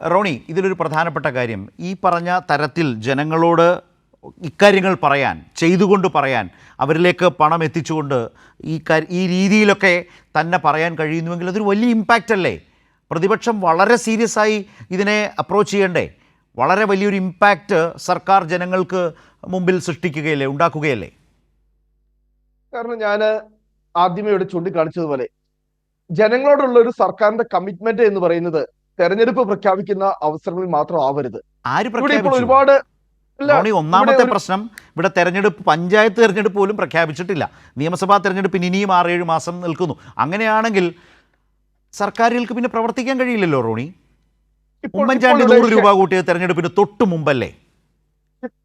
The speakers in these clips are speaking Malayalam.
റോണി ഇതിലൊരു പ്രധാനപ്പെട്ട കാര്യം. ഈ പറഞ്ഞ തരത്തിൽ ജനങ്ങളോട് ഇക്കാര്യങ്ങൾ പറയാൻ ചെയ്തുകൊണ്ട് പറയാൻ അവരിലേക്ക് പണം എത്തിച്ചുകൊണ്ട് ഈ ഈ രീതിയിലൊക്കെ തന്നെ പറയാൻ കഴിയുന്നുവെങ്കിൽ അതൊരു വലിയ ഇമ്പാക്റ്റ് അല്ലേ? പ്രതിപക്ഷം വളരെ സീരിയസ് ആയി ഇതിനെ അപ്രോച്ച് ചെയ്യണ്ടേ? വളരെ വലിയൊരു ഇമ്പാക്റ്റ് സർക്കാർ ജനങ്ങൾക്ക് മുമ്പിൽ സൃഷ്ടിക്കുകയല്ലേ ഉണ്ടാക്കുകയല്ലേ? കാരണം ഞാൻ ആദ്യമേ ഇവിടെ ചൂണ്ടിക്കാണിച്ചതുപോലെ ജനങ്ങളോടുള്ള ഒരു സർക്കാരിന്റെ കമ്മിറ്റ്മെന്റ് എന്ന് പറയുന്നത് തെരഞ്ഞെടുപ്പ് പ്രഖ്യാപിക്കുന്ന അവസരങ്ങളിൽ മാത്രം ആവരുത്. ഒരുപാട് ഒന്നാമത്തെ പ്രശ്നം ഇവിടെ തെരഞ്ഞെടുപ്പ് പഞ്ചായത്ത് തെരഞ്ഞെടുപ്പ് പോലും പ്രഖ്യാപിച്ചിട്ടില്ല. നിയമസഭാ തെരഞ്ഞെടുപ്പ് ഇനിയും ആറേഴ് മാസം നിൽക്കുന്നു. അങ്ങനെയാണെങ്കിൽ സർക്കാരുകൾക്ക് പിന്നെ പ്രവർത്തിക്കാൻ കഴിയില്ലല്ലോ റോണി. ഉമ്മൻചാണ്ടി നൂറ് രൂപ കൂട്ടിയത് തെരഞ്ഞെടുപ്പിന് തൊട്ട് മുമ്പല്ലേ?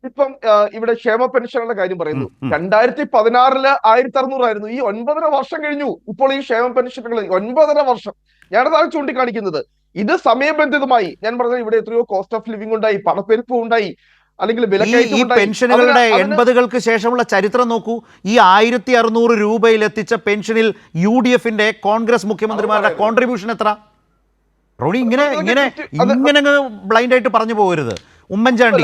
ഇപ്പം ഇവിടെ ക്ഷേമ പെൻഷനുകളുടെ കാര്യം പറയുന്നു. രണ്ടായിരത്തി പതിനാറിൽ ആയിരത്തി അറുന്നൂറായിരുന്നു ഈ ഒൻപതര വർഷം കഴിഞ്ഞു. ഇപ്പോൾ ഈ ക്ഷേമ പെൻഷനുകൾ ഒൻപതര വർഷം. ഞാനതാണ് ചൂണ്ടിക്കാണിക്കുന്നത്. ഇത് സമയബന്ധിതമായി. ഞാൻ പറഞ്ഞത് ഇവിടെ എത്രയോ കോസ്റ്റ് ഓഫ് ലിവിംഗ് ഉണ്ടായി പണപ്പെരുപ്പം ഉണ്ടായി അല്ലെങ്കിൽ ഈ. പെൻഷനുകളുടെ എൺപതുകൾക്ക് ശേഷമുള്ള ചരിത്രം നോക്കൂ. ഈ ആയിരത്തി അറുന്നൂറ് രൂപയിൽ എത്തിച്ച പെൻഷനിൽ യു ഡി എഫിന്റെ കോൺഗ്രസ് മുഖ്യമന്ത്രിമാരുടെ കോൺട്രിബ്യൂഷൻ എത്ര? റോണി ഇങ്ങനെ ഇങ്ങനെ ഇങ്ങനെ ബ്ലൈൻഡ് ആയിട്ട് പറഞ്ഞു പോകരുത്. Oommen Chandy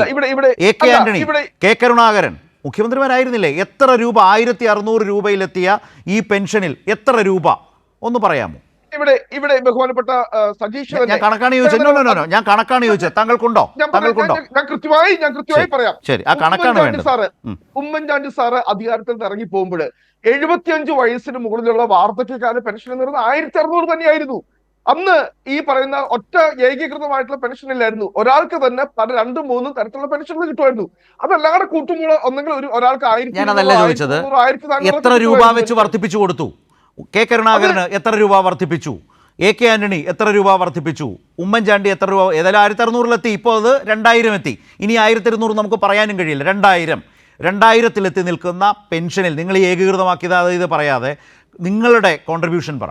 A K Antony K Karunakaran മുഖ്യമന്ത്രിമാരായിരുന്നില്ലേ? എത്ര രൂപ ആയിരത്തി അറുന്നൂറ് രൂപയിലെത്തിയ ഈ പെൻഷനിൽ എത്ര രൂപ? ഒന്ന് പറയാമോ? ഇവിടെ ഇവിടെ ബഹുമാനപ്പെട്ട സജീഷ് ഞാൻ കണക്കാണ് ചോദിച്ചത്. ഞാൻ കണക്കാണ് ചോദിച്ചത്. താങ്കൾക്കുണ്ടോ താങ്കൾക്കുണ്ടോ ഞാൻ- കൃത്യമായി ഞാൻ കൃത്യമായി പറയാം. ശരി. ആ കണക്കാണ് സാറ്. ഉമ്മൻചാണ്ടി സാറ് അധികാരത്തിൽ നിന്ന് ഇറങ്ങി പോകുമ്പോൾ എഴുപത്തിയഞ്ച് വയസ്സിന് മുകളിലുള്ള വാർദ്ധക്യകാല പെൻഷൻ എന്ന് പറയുന്നത് ആയിരത്തി അറുന്നൂറ് തന്നെയായിരുന്നു. അന്ന് ഈ പറയുന്ന ഒറ്റ ഏകീകൃതമായിട്ടുള്ള പെൻഷൻ ഇല്ലായിരുന്നു. ഒരാൾക്ക് തന്നെ പല രണ്ടും മൂന്നും തരത്തിലുള്ള പെൻഷനുകൾ കിട്ടുമായിരുന്നു. അതല്ലാതെ കൂട്ടുമ്പോൾ ഒന്നെങ്കിൽ ഒരു ഒരാൾക്ക് ആയിരത്തി. ആയിരത്തി എത്ര രൂപ വെച്ച് വർദ്ധിപ്പിച്ചു കൊടുത്തു? കെ കരുണാകരന് എത്ര രൂപ വർദ്ധിപ്പിച്ചു? എ കെ ആന്റണി എത്ര രൂപ വർദ്ധിപ്പിച്ചു? ഉമ്മൻചാണ്ടി എത്ര രൂപ ഏതായാലും ആയിരത്തി അറുന്നൂറിലെത്തി ഇപ്പോൾ അത് രണ്ടായിരം എത്തി ഇനി ആയിരത്തി ഇരുന്നൂറ് നമുക്ക് പറയാനും കഴിയില്ല. രണ്ടായിരം. രണ്ടായിരത്തിലെത്തി നിൽക്കുന്ന പെൻഷനിൽ നിങ്ങൾ ഈ ഏകീകൃതമാക്കിയത് അതായത് ഇത് പറയാതെ നിങ്ങളുടെ കോൺട്രിബ്യൂഷൻ പറ.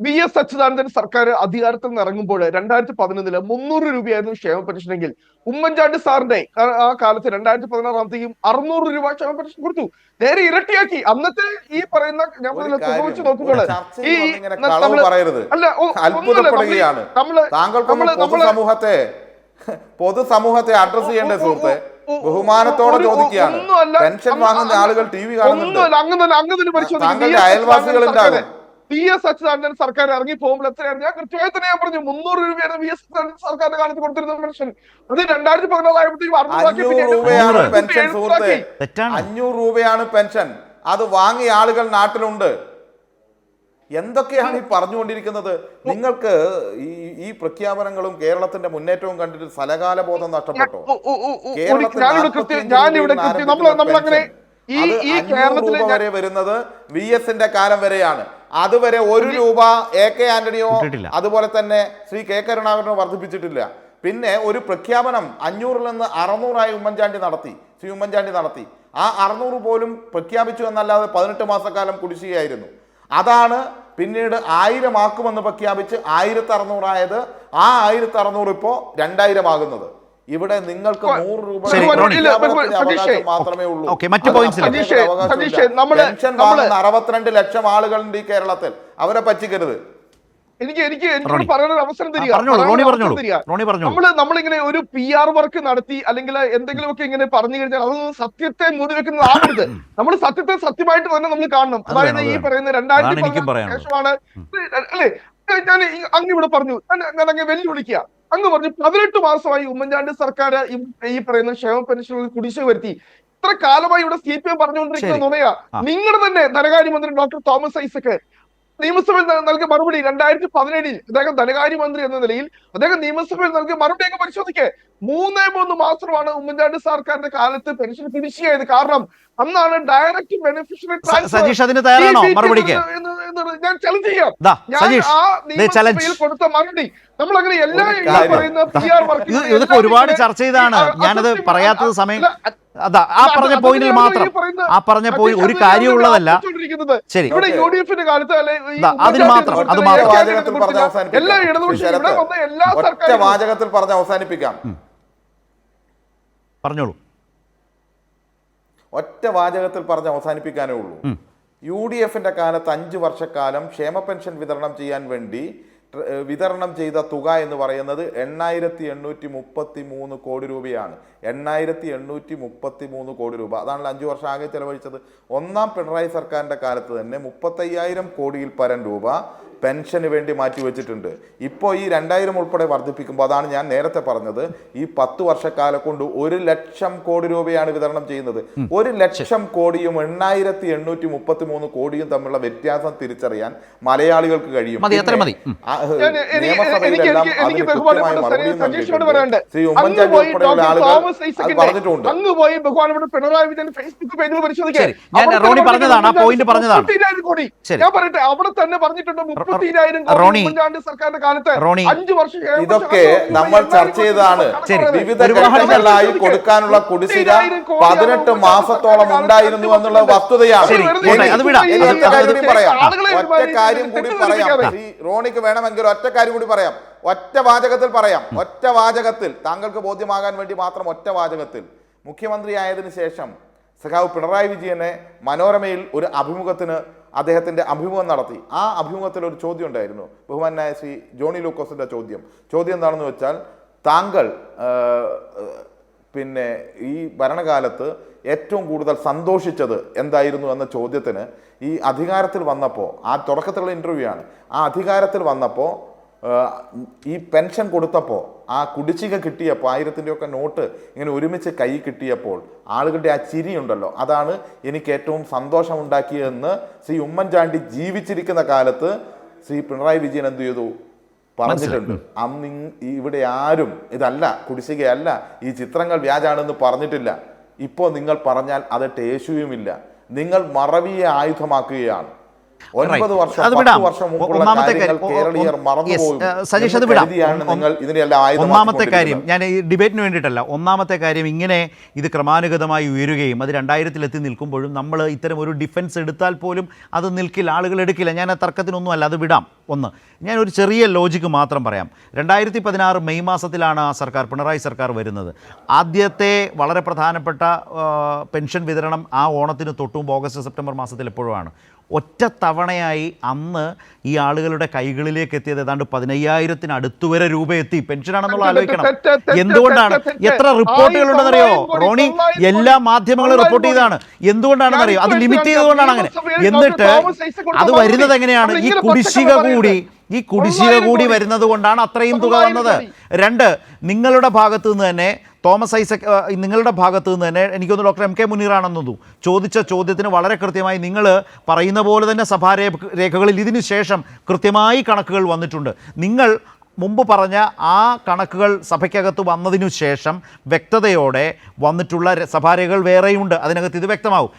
വി എസ് അച്യുതാനന്ദൻ സർക്കാർ അധികാരത്തിൽ നിന്ന് ഇറങ്ങുമ്പോൾ രണ്ടായിരത്തി പതിനൊന്നിൽ മുന്നൂറ് രൂപയായിരുന്നു ക്ഷേമ പെൻഷനെങ്കിൽ ഉമ്മൻചാണ്ടി സാറിന്റെ ആ- കാലത്ത് രണ്ടായിരത്തി പതിനാറാമത്തേക്കും അറുന്നൂറ് രൂപ ക്ഷേമ പെൻഷൻ കൊടുത്തു. നേരെ ഇരട്ടിയാക്കി. അന്നത്തെ ഈ പറയുന്ന ഞാൻ വെച്ച് നോക്കുമ്പോൾ ഈ അല്ല നമ്മൾ നമ്മൾ നമ്മൾ പൊതുസമൂഹത്തെ പൊതുസമൂഹത്തെ അഡ്രസ് ചെയ്യേണ്ട സുഹൃത്തെ? ബഹുമാനത്തോടെ ചോദിക്കുകയാണ്. പെൻഷൻ വാങ്ങുന്ന ആളുകൾ ടി വി കാണുന്നുണ്ട്. താങ്കളുടെ അയൽവാസികൾ ഉണ്ടാകും വി എസ് അച്യുതാനന്ദൻ സർക്കാർ ഇറങ്ങി പോകുമ്പോൾ എത്രയാണ് ഞാൻ കൃത്യമായി തന്നെ ഞാൻ പറഞ്ഞു മുന്നൂറ് രൂപയാണ് വി എസ് അച്യുതാനന്ദൻ സർക്കാരിന്റെ കാലത്ത് കൊടുത്തിരുന്ന പെൻഷൻ. അത് രണ്ടായിരത്തി പതിനാലായപ്പോഴത്തേക്കും അറുന്നൂറാക്കി അഞ്ഞൂറ് രൂപയാണ്. പെൻഷൻ അത് വാങ്ങിയ ആളുകൾ നാട്ടിലുണ്ട്. എന്തൊക്കെയാണ് ഈ പറഞ്ഞുകൊണ്ടിരിക്കുന്നത്? നിങ്ങൾക്ക് ഈ ഈ പ്രഖ്യാപനങ്ങളും കേരളത്തിന്റെ മുന്നേറ്റവും കണ്ടിട്ട് സ്ഥലകാല ബോധം നഷ്ടപ്പെട്ടു കേരളത്തിൽ ഞാനിവിടെ കൃത്യം 45 ഞാനിവിടെ കൃത്യം നമ്മൾ ആരംഭിക്കുന്ന നമ്മളങ്ങനെ ഈ ഈ 500 കേരളത്തിലെ രൂപ വരെ വരുന്നത് വി എസിന്റെ കാലം വരെയാണ്. അതുവരെ ഒരു രൂപ എ കെ ആന്റണിയോ അതുപോലെ തന്നെ ശ്രീ കെ കരുണാകരനോ വർദ്ധിപ്പിച്ചിട്ടില്ല. പിന്നെ ഒരു പ്രഖ്യാപനം അഞ്ഞൂറിൽ നിന്ന് അറുന്നൂറായി ഉമ്മൻചാണ്ടി നടത്തി ശ്രീ ഉമ്മൻചാണ്ടി നടത്തി. ആ അറുന്നൂറ് പോലും പ്രഖ്യാപിച്ചു എന്നല്ലാതെ പതിനെട്ട് മാസക്കാലം കുടിശ്ശികയായിരുന്നു. അതാണ് പിന്നീട് ആയിരം ആക്കുമെന്ന് പ്രഖ്യാപിച്ച് ആയിരത്തി അറുന്നൂറായത് ആ ആയിരത്തി അറുന്നൂറ് ഇപ്പോ രണ്ടായിരം ആകുന്നത്. ഇവിടെ നിങ്ങൾക്ക് നൂറ് രൂപ മാത്രമേ ഉള്ളൂ. അറുപത്തിരണ്ട് ലക്ഷം ആളുകളുണ്ട് ഈ കേരളത്തിൽ. അവരെ പറ്റിക്കരുത്. എനിക്ക് എനിക്ക് എനിക്ക് പറയാനൊരു പറയാൻ ഒരു അവസരം തരിക. നമ്മൾ നമ്മളിങ്ങനെ ഒരു പി ആർ വർക്ക് നടത്തി അല്ലെങ്കിൽ എന്തെങ്കിലുമൊക്കെ ഇങ്ങനെ പറഞ്ഞു കഴിഞ്ഞാൽ അതൊന്നും സത്യത്തെ മൂടി വെക്കുന്നത് ആവരുത്. നമ്മൾ സത്യത്തെ സത്യമായിട്ട് തന്നെ നമ്മൾ കാണണം. അത് അതായത് ഈ പറയുന്ന രണ്ടായിരത്തി എനിക്കും പതിനാറ് ശേഷമാണ് അല്ലേ? ഞാൻ ഈ അങ്ങ് ഇവിടെ പറഞ്ഞു. ഞാൻ ഞാൻ അങ്ങ് വെല്ലുവിളിക്കുക. അങ്ങ് പറഞ്ഞു പതിനെട്ട് മാസമായി ഉമ്മൻചാണ്ടി സർക്കാർ ഈ- പറയുന്ന ക്ഷേമ പെൻഷനുകൾ കുടിശ്ശിക വരുത്തി. ഇത്ര കാലമായി ഇവിടെ സി പി എം പറഞ്ഞുകൊണ്ടിരിക്കുന്ന നുണയ. നിങ്ങളുടെ തന്നെ ധനകാര്യമന്ത്രി ഡോക്ടർ തോമസ് ഐസക് നിയമസഭയിൽ നൽകിയ മറുപടി രണ്ടായിരത്തി പതിനേഴിൽ അദ്ദേഹം ധനകാര്യമന്ത്രി എന്ന നിലയിൽ അദ്ദേഹം നിയമസഭയിൽ നൽകിയ മറുപടി ഒക്കെ പരിശോധിക്കേ. മൂന്നേ മൂന്ന് മാസമാണ് ഉമ്മൻചാണ്ടി സർക്കാരിന്റെ കാലത്ത് പെൻഷൻ കുടിശ്ശികയായത് കാരണം അന്നാണ് ഡയറക്റ്റ് ബെനിഫിഷ്യറി ട്രാൻസ്ഫർ സതീഷ് അതിന് തയ്യാറാണോ മറുപടിക്ക്? ഞാൻ ചലഞ്ച് ചെയ്യാം. ഞാൻ ആ ചലഞ്ച് നിയമസഭയിൽ കൊടുത്ത മറുപടി. നമ്മൾ അങ്ങനെ എല്ലാ ഇതൊക്കെ ഒരുപാട് ചർച്ച ചെയ്താണ്. ഞാനത് പറയാത്തത് സമയം അതാ ആ പറഞ്ഞ പോയിന്റിൽ മാത്രം ആ പറഞ്ഞ പോയി ഒരു കാര്യമുള്ളതല്ല. ശരി. ഇവിടെ. യു ഡി എഫിന്റെ കാലത്ത് അതിന് മാത്രം, അത് മാത്രം. എല്ലാ ഇടതുപക്ഷം എല്ലാ വാചകത്തിൽ പറഞ്ഞ് അവസാനിപ്പിക്കാം. പറഞ്ഞോളൂ. ഒറ്റ വാചകത്തിൽ പറഞ്ഞ് അവസാനിപ്പിക്കാനേ ഉള്ളൂ. യു ഡി എഫിന്റെ കാലത്ത് അഞ്ച് വർഷക്കാലം ക്ഷേമ പെൻഷൻ വിതരണം ചെയ്യാൻ വേണ്ടി വിതരണം ചെയ്ത തുക എന്ന് പറയുന്നത് എണ്ണായിരത്തി എണ്ണൂറ്റി മുപ്പത്തി മൂന്ന് കോടി രൂപയാണ്. എണ്ണായിരത്തി എണ്ണൂറ്റി മുപ്പത്തി മൂന്ന് കോടി രൂപ. അതാണല്ലോ അഞ്ചു വർഷം ആകെ ചെലവഴിച്ചത്. ഒന്നാം പിണറായി സർക്കാരിന്റെ കാലത്ത് തന്നെ മുപ്പത്തയ്യായിരം കോടിയിൽ പരം രൂപ പെൻഷന് വേണ്ടി മാറ്റിവെച്ചിട്ടുണ്ട് ഇപ്പോൾ ഈ രണ്ടായിരം ഉൾപ്പെടെ വർദ്ധിപ്പിക്കുമ്പോൾ അതാണ് ഞാൻ നേരത്തെ പറഞ്ഞത്. ഈ പത്ത് വർഷക്കാലം കൊണ്ട് ഒരു ലക്ഷം കോടി രൂപയാണ് വിതരണം ചെയ്യുന്നത്. ഒരു ലക്ഷം കോടിയും എണ്ണായിരത്തി എണ്ണൂറ്റി മുപ്പത്തി മൂന്ന് കോടിയും തമ്മിലുള്ള വ്യത്യാസം തിരിച്ചറിയാൻ മലയാളികൾക്ക് കഴിയും. മതി, മതി. ഉം. ആ, ഏഹ്, ഞാൻ- എനിക്ക് നിയമസഭയിലെല്ലാം അതിന് കൃത്യമായ മറുപടിയും നൽകിയിട്ടുണ്ട്. ശ്രീ അങ്ങ് ഉമ്മൻചാണ്ടി പോയി ഉൾപ്പെടെയുള്ള ആളുകൾ പറഞ്ഞിട്ടുണ്ട്. അങ്ങ് പോയി ബഹുമാനപ്പെട്ട പിണറായി വിജയൻ ഫേസ്ബുക്ക് പേജിൽ പരിശോധിക്കുക ഞാൻ പറഞ്ഞതാണ്, ആ ഉമ്മൻചാണ്ടി പറഞ്ഞതാണ്. ഞാൻ പറയട്ടെ അവിടെ തന്നെ പറഞ്ഞിട്ടുണ്ട് റോണി, ഉമ്മൻചാണ്ടി സർക്കാരിന്റെ കാലത്ത് റോണി, അഞ്ചു വർഷം ഇതൊക്കെ നമ്മൾ ചർച്ച ചെയ്തതാണ്. വിവിധ ഗ്രഹങ്ങളിലായി ഘട്ടങ്ങളിലായി കൊടുക്കാനുള്ള കുടിശ്ശിക പതിനെട്ട് മാസത്തോളം ഉണ്ടായിരുന്നു എന്നുള്ള വസ്തുതയാണ്. ഒറ്റ കാര്യം കൂടി പറയാം. ആളുകളെ ഒറ്റ കാര്യം കൂടി പറയാം. ഈ റോണിക്ക് വേണമെങ്കിൽ ഒറ്റ കാര്യം കൂടി പറയാം. ഒറ്റ വാചകത്തിൽ പറയാം. ഒറ്റ വാചകത്തിൽ താങ്കൾക്ക് ബോധ്യമാകാൻ വേണ്ടി മാത്രം ഒറ്റ വാചകത്തിൽ മുഖ്യമന്ത്രി ആയതിനു ശേഷം സഖാവ് പിണറായി വിജയനെ മനോരമയിൽ ഒരു അഭിമുഖത്തിന് അദ്ദേഹത്തിന്റെ അഭിമുഖം നടത്തി. ആ അഭിമുഖത്തിൽ ഒരു ചോദ്യം ഉണ്ടായിരുന്നു. ബഹുമാനായ ശ്രീ ജോണി ലൂക്കോസിന്റെ ചോദ്യം. ചോദ്യം എന്താണെന്ന് വെച്ചാൽ താങ്കൾ പിന്നെ ഈ ഭരണകാലത്ത് ഏറ്റവും കൂടുതൽ സന്തോഷിച്ചത് എന്തായിരുന്നു എന്ന ചോദ്യത്തിന് ഈ അധികാരത്തിൽ വന്നപ്പോൾ ആ തുടക്കത്തിലുള്ള ഇന്റർവ്യൂ ആണ്. ആ അധികാരത്തിൽ വന്നപ്പോൾ ഈ പെൻഷൻ കൊടുത്തപ്പോൾ ആ കുടിശ്ശിക കിട്ടിയപ്പോൾ ആയിരത്തിന്റെ ഒക്കെ നോട്ട് ഇങ്ങനെ ഒരുമിച്ച് കൈ കിട്ടിയപ്പോൾ ആളുകളുടെ ആ ചിരിയുണ്ടല്ലോ അതാണ് എനിക്ക് ഏറ്റവും സന്തോഷമുണ്ടാക്കിയതെന്ന് ശ്രീ ഉമ്മൻചാണ്ടി ജീവിച്ചിരിക്കുന്ന കാലത്ത് ശ്രീ പിണറായി വിജയൻ എന്ത് ചെയ്തു? പറഞ്ഞിട്ടുണ്ട്. അന്ന് ഇവിടെ ആരും ഇതല്ല കുടിശ്ശികയല്ല ഈ ചിത്രങ്ങൾ വ്യാജാണെന്ന് പറഞ്ഞിട്ടില്ല. ഇപ്പോൾ നിങ്ങൾ പറഞ്ഞാൽ അത് ടേശുവുമില്ല. നിങ്ങൾ മറവിയെ ആയുധമാക്കുകയാണ്. ഒൻപത് വർഷം അത് വിടാം. ഒന്നാമത്തെ സജീഷ് അത് വിടാം. ഒന്നാമത്തെ കാര്യം ഞാൻ ഈ ഡിബേറ്റിന് വേണ്ടിയിട്ടല്ല ഒന്നാമത്തെ കാര്യം ഇങ്ങനെ ഇത് ക്രമാനുഗതമായി ഉയരുകയും അത് രണ്ടായിരത്തിലെത്തി നിൽക്കുമ്പോഴും നമ്മൾ ഇത്തരം ഒരു ഡിഫൻസ് എടുത്താൽ പോലും അത് നിൽക്കില്ല ആളുകൾ എടുക്കില്ല. ഞാൻ ആ തർക്കത്തിനൊന്നും അല്ല അത് വിടാം. ഒന്ന് ഞാൻ ഒരു ചെറിയ ലോജിക്ക് മാത്രം പറയാം. രണ്ടായിരത്തി പതിനാറ് മെയ് മാസത്തിലാണ് ആ സർക്കാർ പിണറായി സർക്കാർ വരുന്നത്. ആദ്യത്തെ വളരെ പ്രധാനപ്പെട്ട പെൻഷൻ വിതരണം ആ ഓണത്തിന് തൊട്ടും ഓഗസ്റ്റ് സെപ്റ്റംബർ മാസത്തിൽ എപ്പോഴുമാണ് ഒറ്റ തവണയായി അന്ന് ഈ ആളുകളുടെ കൈകളിലേക്ക് എത്തിയത് ഏതാണ്ട് പതിനയ്യായിരത്തിന് അടുത്തുവരെ രൂപ എത്തി പെൻഷനാണെന്നുള്ള ആലോചിക്കണം. എന്തുകൊണ്ടാണ്. എത്ര റിപ്പോർട്ടുകളുണ്ടെന്നറിയോ? ഉണ്ടെന്നറിയോ റോണി എല്ലാ മാധ്യമങ്ങളും റിപ്പോർട്ട് ചെയ്തതാണ്. എന്തുകൊണ്ടാണെന്നറിയോ? അത് ലിമിറ്റ് ചെയ്തുകൊണ്ടാണ് അങ്ങനെ. എന്നിട്ട് അത്. വരുന്നത് എങ്ങനെയാണ്? ഈ കുടിശ്ശിക കൂടി. ഈ കുടിശ്ശിക കൂടി. വരുന്നത് കൊണ്ടാണ് അത്രയും തുക വന്നത്. രണ്ട് നിങ്ങളുടെ ഭാഗത്ത് നിന്ന് തന്നെ തോമസ് ഐസക് നിങ്ങളുടെ ഭാഗത്ത് നിന്ന് തന്നെ എനിക്കൊന്ന് ഡോക്ടർ എം കെ മുനീറാണെന്നു തോന്നുന്നു. ചോദിച്ച ചോദ്യത്തിന് വളരെ കൃത്യമായി നിങ്ങൾ പറയുന്ന പോലെ തന്നെ സഭാരേഖകളിൽ രേഖകളിൽ ഇതിനു ശേഷം കൃത്യമായി കണക്കുകൾ വന്നിട്ടുണ്ട്. നിങ്ങൾ മുമ്പ് പറഞ്ഞ ആ കണക്കുകൾ സഭയ്ക്കകത്ത് വന്നതിനു ശേഷം വ്യക്തതയോടെ വന്നിട്ടുള്ള സഭാരേഖകൾ വേറെയുണ്ട്. അതിനകത്ത് ഇത് വ്യക്തമാവും.